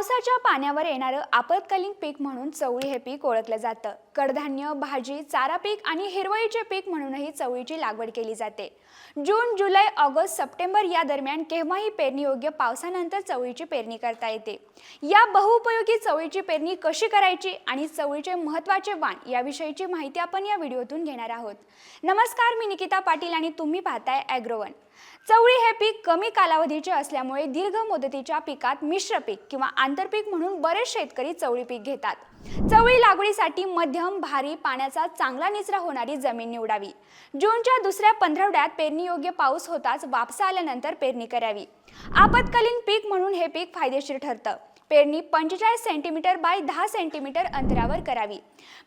पावसाच्या पाण्यावर येणारं आपत्कालीन पीक म्हणून चवळी हे पीक ओळखलं जातं. कडधान्य भाजी चारा पीक आणि हिरवळीचे पीक म्हणूनही चवळीची लागवड केली जाते. जून जुलै ऑगस्ट सप्टेंबर या दरम्यान केव्हाही पेरणीयोग्य पावसानंतर चवळीची पेरणी करता येते. या बहुउपयोगी चवळीची पेरणी कशी करायची आणि चवळीचे महत्त्वाचे वाण याविषयीची माहिती आपण या व्हिडिओतून घेणार आहोत. नमस्कार मी निकिता पाटील आणि तुम्ही पाहताय ॲग्रोवन चवळी हे पीक कमी कालावधीचे असल्यामुळे दीर्घ मुदतीच्या पिकात मिश्र पीक किंवा आंतरपीक म्हणून बरेच शेतकरी चवळी पीक घेतात. चवळी लागवडीसाठी मध्यम भारी पाण्याचा चांगला निचरा होणारी जमीन निवडावी. जूनच्या दुसऱ्या पंधरवड्यात पेरणीयोग्य पाऊस होताच वापसा आल्यानंतर पेरणी करावी. आपत्कालीन पीक म्हणून हे पीक फायदेशीर ठरतं. पेरणी पंचेचाळीस सेंटीमीटर बाय दहा सेंटीमीटर अंतरावर करावी.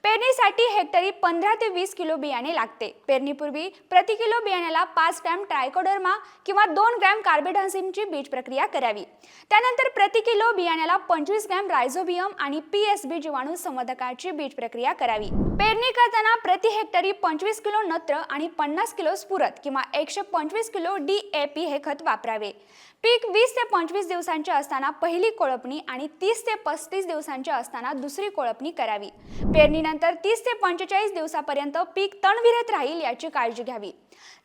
पेरणीसाठी हेक्टरी पंधरा ते वीस किलो बियाणे लागते. पेरणीपूर्वी प्रति किलो बियाण्याला पाच ग्रॅम ट्रायकोडर्मा किंवा दोन ग्रॅम कार्बेडॉन्सिमची बीज प्रक्रिया करावी. त्यानंतर प्रति किलो बियाण्याला पंचवीस ग्रॅम रायझोबियम आणि पी एस बी जीवाणू संवर्धकाची बीज प्रक्रिया करावी. पेरणी करताना प्रति हेक्टरी पंचवीस किलो नत्र आणि पन्नास किलो स्फुरत किंवा एकशे पंचवीस किलो डी ए पी हे खत वापरावे. पीक वीस ते पंचवीस दिवसांचे असताना पहिली कोळपणी आणि तीस ते पस्तीस दिवसांचे असताना दुसरी कोळपणी करावी. पेरणीनंतर तीस ते पंचेचाळीस दिवसापर्यंत पीक तणविरत राहील याची काळजी घ्यावी.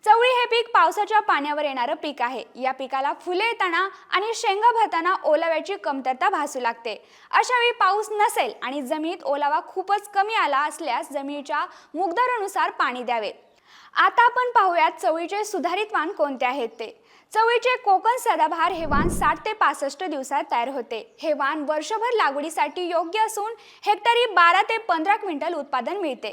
चवळी हे पीक पावसाच्या पाण्यावर येणारं पीक आहे. या पिकाला फुले येताना आणि शेंगा भरताना ओलाव्याची कमतरता भासू लागते. अशा वेळी पाऊस नसेल आणि जमिनीत ओलावा खूपच कमी आला असल्यास जमिनीच्या मुगदरानुसार पाणी द्यावे. आता आपण पाहूयात चवळीचे सुधारित वाण कोणते आहेत ते. चवळीचे कोकण सदाबहार हे वाण साठ ते पासष्ट दिवसात तयार होते. हे वाण वर्षभर लागवडीसाठी योग्य असून हेक्टरी बारा ते पंधरा क्विंटल उत्पादन मिळते.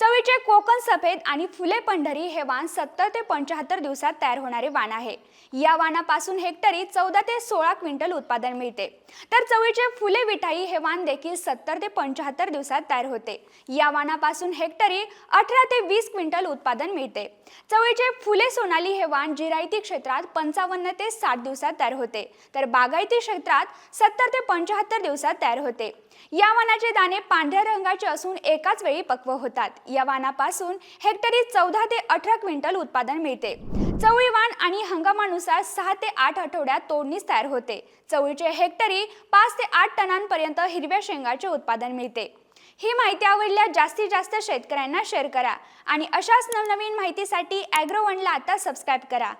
चवीचे कोकण सफेद आणि फुले पंढरी हे वाण सत्तर ते पंच्याहत्तर दिवसात तयार होणारे वाण आहे. या वाणापासून हेक्टरी चौदा ते सोळा क्विंटल उत्पादन मिळते. तर चवळीचे फुले विठाई हे वाण देखील सत्तर ते पंच्याहत्तर दिवसात तयार होते. या वाणापासून हेक्टरी अठरा ते वीस क्विंटल उत्पादन मिळते. चवळीचे फुले सोनाली हे वाण जिरायती क्षेत्रात पंचावन्न ते साठ दिवसात तयार होते. तर बागायती क्षेत्रात सत्तर ते पंच्याहत्तर दिवसात तयार होते. या वानाचे दाणे पांढऱ्या रंगाचे असून एकाच वेळी पक्व होतात. या वानापासून हेक्टरी चौदा ते अठरा क्विंटल उत्पादन मिळते. चवळी वाण आणि हंगामानुसार सहा ते आठ आठवड्यात तोडणीस तयार होते. चवळीचे हेक्टरी पाच ते आठ टनांपर्यंत हिरव्या शेंगाचे उत्पादन मिळते. ही माहिती आवडल्या जास्तीत जास्त शेतकऱ्यांना शेअर करा आणि अशाच नवनवीन माहितीसाठी ॲग्रो वनला आता सबस्क्राईब करा.